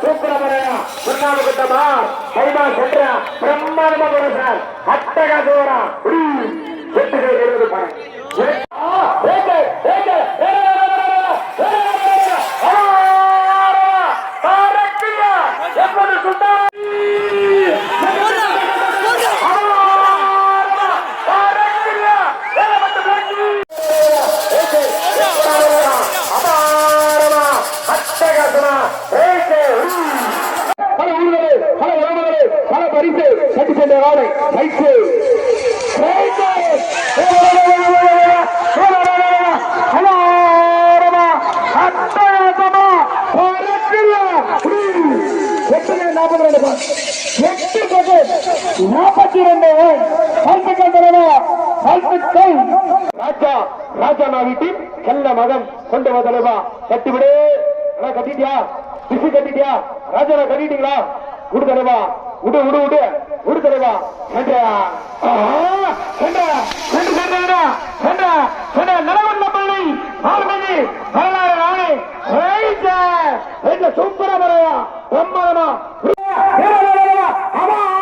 சூப்பரமரையா உண்ணாம குட்டமா கைமா சென்றா பிரம்மாண்டமா போறேன் sir. அட்டகா Torah கை எழுது பாருங்க. நாற்பத்தி ரெண்டு எட்டு செகண்ட் நாற்பத்தி ரெண்டு ராஜா ராஜா நான் செல்ல மகன் கொண்டு வா கட்டிவிடு அண்ணா, கட்டிட்டியா கட்டிட்டியா ராஜா கட்டிட்டீங்களா விடு தலைவா விடு விடு விடு விடு தலைவா சென்றா சென்றா சென்று சென்றா சென்றா சென்ற நிலவண்ண பள்ளி ஆறுமணி வரலாறு நாளை சூப்பரா வரையா பிரம்மாதமா আমার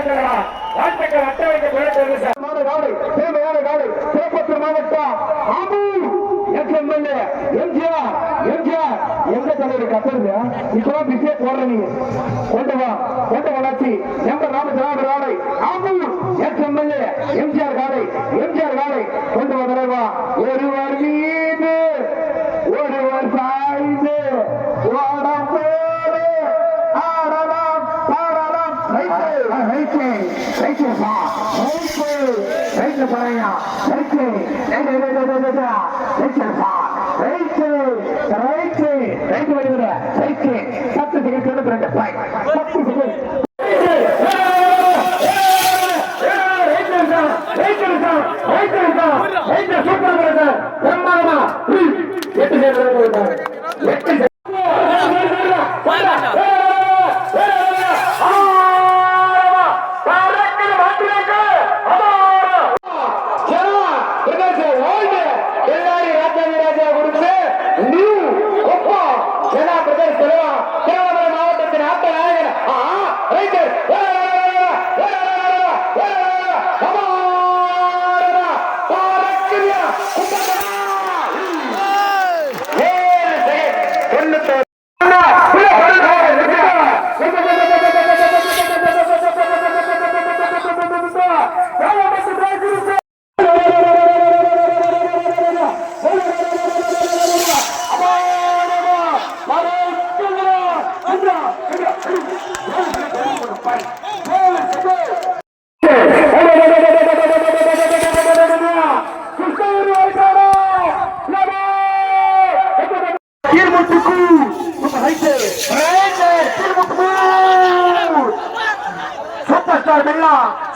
கொள்ளலாம் வாழ்த்துக்கள் அட்டவணைக்கு குழந்தை காலை தேவையான காலை திருப்பத்தூர் மாவட்டம் ஆமூர் எம்எல்ஏ எம்ஜிஆர் எந்த தலைவர் கத்தருங்க இப்பதான் பிஸியா போடுற நீங்க. கொண்டு வா கொண்டு வளர்ச்சி. எம்ப ராமச்சந்திர காலை ஆமூர் எம்எல்ஏ எம்ஜிஆர் காலை எம்ஜிஆர் கொண்டு வா ஒரு வழி సమయం రైతు రైతు రైతు రైతు రైతు பத்து செகண்ட் ரெண்டு பாயிண்ட் பத்து செகண்ட்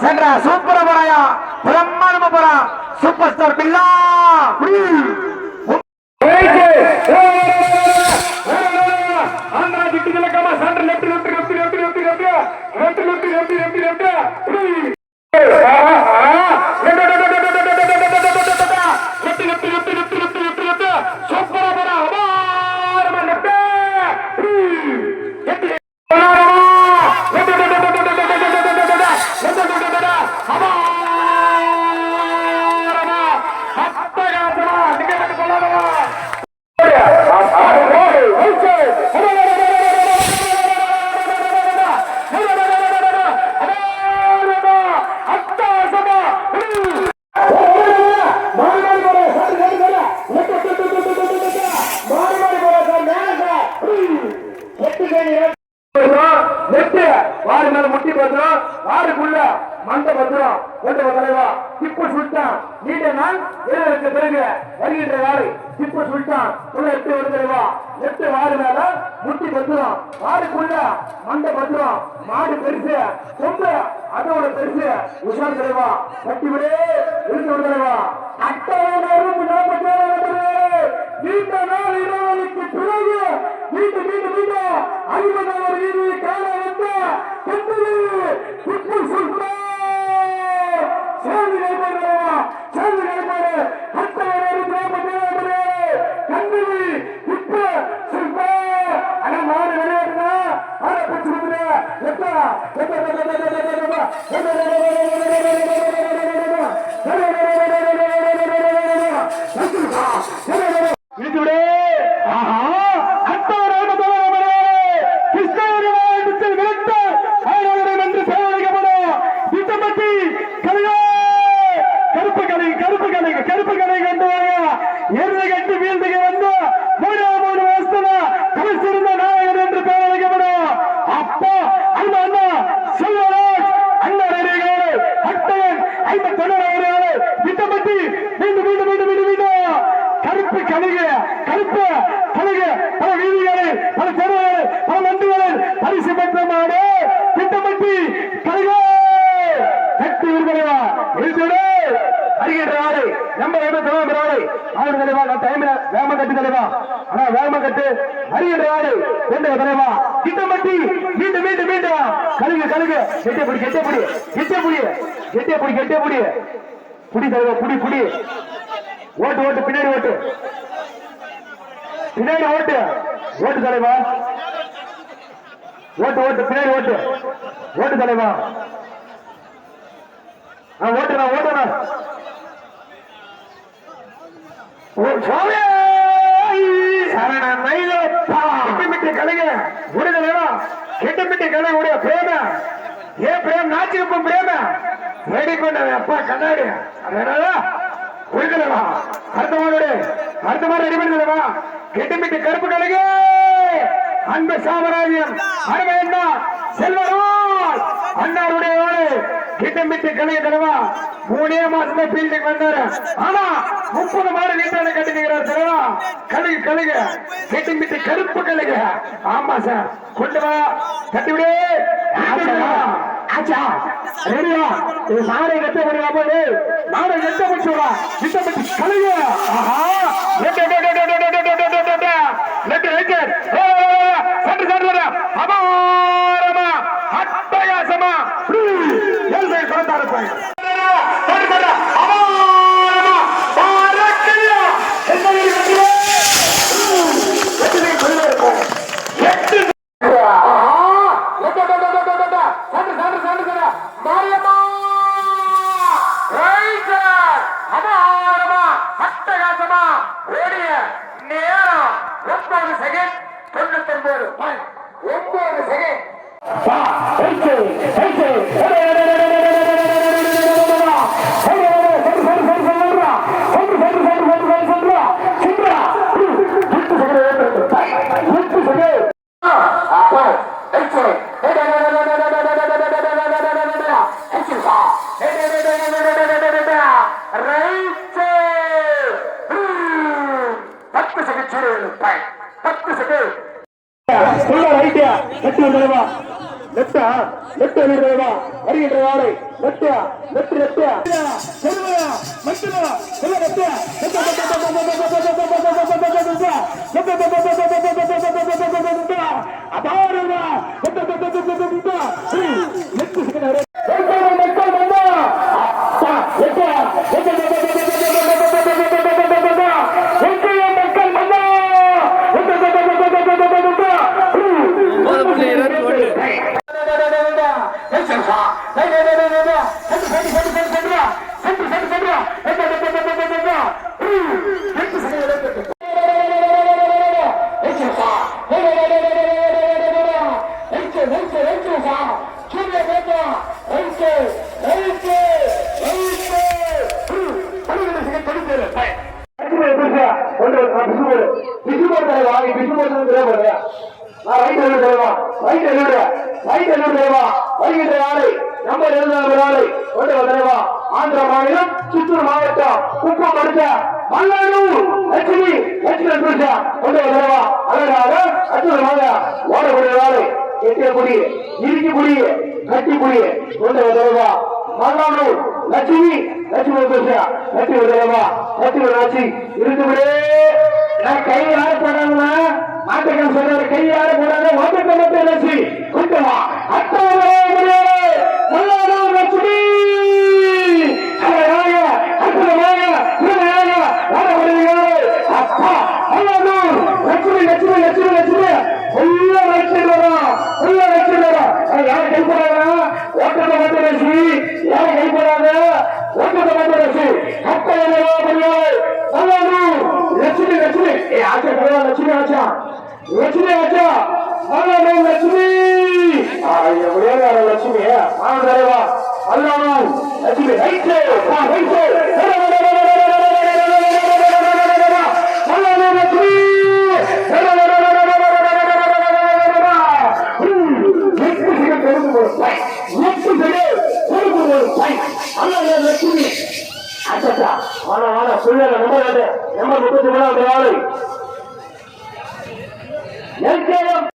சென்ற சூப்பர் போறாயா பிரம்மாண்டமா போறா சூப்பர் ஸ்டார் பில்லா ஆந்திரா ஜிட்டு ஜலக்கமா சென்ற left left left left left left left left left left net வாரி மேல முட்டி பத்திரம் வாருக்குள்ள மண்ட பத்திரம் கொண்டு தலைவா. திப்பு சுல்தான். நீண்ட நாள் வீரருக்கு பிறகு வருகின்ற நாள் திப்பு சுல்தான். உள்ள எட்டு ஒரு தலைவா. எட்டு வாரு மேல முட்டி பத்திரம் வாருக்குள்ள மண்டை பத்திரம் மாடு பெருசு கொம்பு அதோட பெருசு. உஷார் தலைவா. கட்டிவிடே இருந்து ஒரு தலைவா. அட்டை நீண்ட நாள் மீண்டும் மீண்டும் மீண்டும். ஐம்பதாவது வீதியை காண வந்த கட்டளை திப்பு சுல்தான் சேர்ந்து நடைபெறுகிறவா சேர்ந்து நடைபெறு அட்டவரும் கிராமத்தில் கண்ணிவி இப்ப சிற்ப அண்ணா மாடு விளையாடுனா ஆட பிடிச்சு கொடுத்துரு கருப்பு கழுக கருப்பு கழுக பல வீதிகளில் பல தெருவுகளில் பல மண்டுகளில் பரிசு பெற்ற மாடு திட்டமிட்டு கழுக கட்டி விரும்புகிறவா எழுதிடு அறிகின்ற ஆளை நம்ம என்ன தலைவர் ஆளை ஆடு தலைவா நான் டைம்ல வேம கட்டு தலைவா. ஆனா வேம கட்டு அறிகின்ற ஆளை கொண்டு தலைவா. திட்டமிட்டு மீண்டும் மீண்டும் மீண்டும். கழுகு கழுகு. கெட்டே புடி கெட்டே புடி கெட்டே புடி கெட்டே புடி கெட்டே புடி. புடி தலைவா புடி புடி. ஓட்டு ஓட்டு பின்னாடி ஓட்டு. பின்னாடி ஓட்டு. ஓட்டு தலைவா. ஓட்டு ஓட்டு பின்னாடி ஓட்டு. ஓட்டு தலைவா. நான் ஓட்டுறா ஓட்டுறா பிரேம. ஏ பிரேம் நாச்சிருப்போம் பிரேம. ரெடி பண்ண அப்பா கண்ணாடி. அதனால உருகலவா அடுத்த மாதிரி அடுத்த மாதிரி ரெடி பண்ணிடவா கெட்டுமிட்டு கருப்பு கழுகு அன்பு சாமராஜ்யம். அருமை அண்ணா. செல்வரால் அண்ணாருடைய வேலை. கிட்டமிட்டு கழுகு தலைவா மூணே மாசத்துல ஃபீல்டுக்கு வந்தாரு. ஆனா முப்பது மாடு நீட்டான கட்டிக்கிறார் தலைவா கழுகு கழுகு கெட்டுமிட்டு கருப்பு கழுகு ஆமா சார். கொண்டு வா. கட்டி விடு. ஆச்சா. ரெடியா இது மாடை கட்ட முடியா போது மாடை கட்ட முடிச்சுடா திட்டமிட்டு கழுகு பத்து செகண்ட் சொல்ல ரைட்டியா லெட்டு வருவா லெட்டா லெட்டு வருவா வருகின்ற வாழை லெட்டியா லெட்டு லெட்டியா சொல்லுவா மட்டுமா சொல்ல லெட்டியா அபாரமா வருகின்ற நாளை நம்ம எழுதாத நாளை கொண்டு வந்தவா ஆந்திர மாநிலம் சித்தூர் மாவட்டம் குப்பம் அடுத்த மல்லூர் லட்சுமி லட்சுமி புருஷா கொண்டு வருவா அழகாக அற்புதமாக ஓடக்கூடிய வாழை எட்டிய குடி இறுக்கி கொண்டு வருவா மல்லூர் லட்சுமி லட்சுமி புருஷா கட்டி வருவா கட்டி இருந்து விடே. கை யாரு போடாங்களா மாட்டுக்கள் சொல்றாரு கை யாரு போடாத ஓட்டத்தை மட்டும் லட்சுமி கொண்டு வா. அட்டாவரே ஓட்டத்தை மட்டும் அழகாக அற்புதமாக லட்சுமி ஏ ஆச்சா கதா லட்சுமி ஆச்சா. லட்சுமி ஆச்சா. மல்லூர் லட்சுமி. எப்படியா லட்சுமி. மாணவரேவா மல்லூர் லட்சுமி ரைட்டு ரைட்டு மல்லூர்